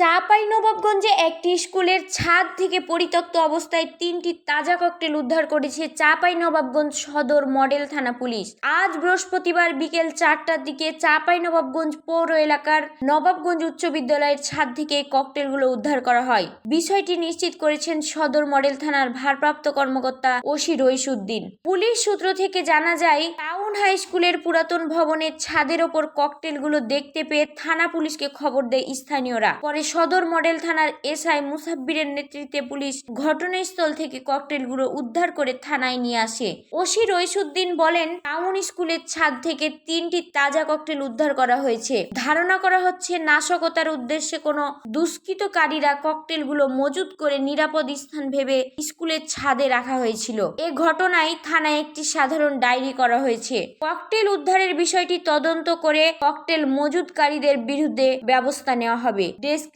চাপাই নবাবগঞ্জে একটি স্কুলের ছাদ থেকে পরিত্যক্ত অবস্থায় তিনটি তাজা ককটেল উদ্ধার করেছে চাপাই নবাবগঞ্জ সদর মডেল থানা পুলিশ। আজ বৃহস্পতিবার বিকেল চারটার দিকে চাপাই নবাবগঞ্জ পৌর এলাকার নবাবগঞ্জ উচ্চ বিদ্যালয়ের ছাদ থেকে ককটেলগুলো উদ্ধার করা হয়। বিষয়টি নিশ্চিত করেছেন সদর মডেল থানার ভারপ্রাপ্ত কর্মকর্তা ওসি রইসুদ্দিন। পুলিশ সূত্র থেকে জানা যায়, টাউন হাই স্কুলের পুরাতন ভবনের ছাদের ওপর ককটেলগুলো দেখতে পেয়ে থানা পুলিশকে খবর দেয় স্থানীয়রা। পরে সদর মডেল থানার এসআই মুসাব্বিরের নেতৃত্বে পুলিশ ঘটনাস্থল থেকে ককটেলগুলো উদ্ধার করে থানায় নিয়ে আসে। ওসি রইসুদ্দিন বলেন, টাউন স্কুলের ছাদ থেকে তিনটি তাজা ককটেল উদ্ধার করা হয়েছে। ধারণা করা হচ্ছে, নাশকতার উদ্দেশ্যে কোনো দুষ্কৃতকারীরা ককটেলগুলো মজুত করে নিরাপদ স্থান ভেবে স্কুলের ছাদে রাখা হয়েছিল। এ ঘটনায় থানায় একটি সাধারণ ডায়েরি করা হয়েছে। ককটেল উদ্ধারের বিষয়টি তদন্ত করে ককটেল মজুতকারীদের বিরুদ্ধে ব্যবস্থা নেওয়া হবে। ডেস্ক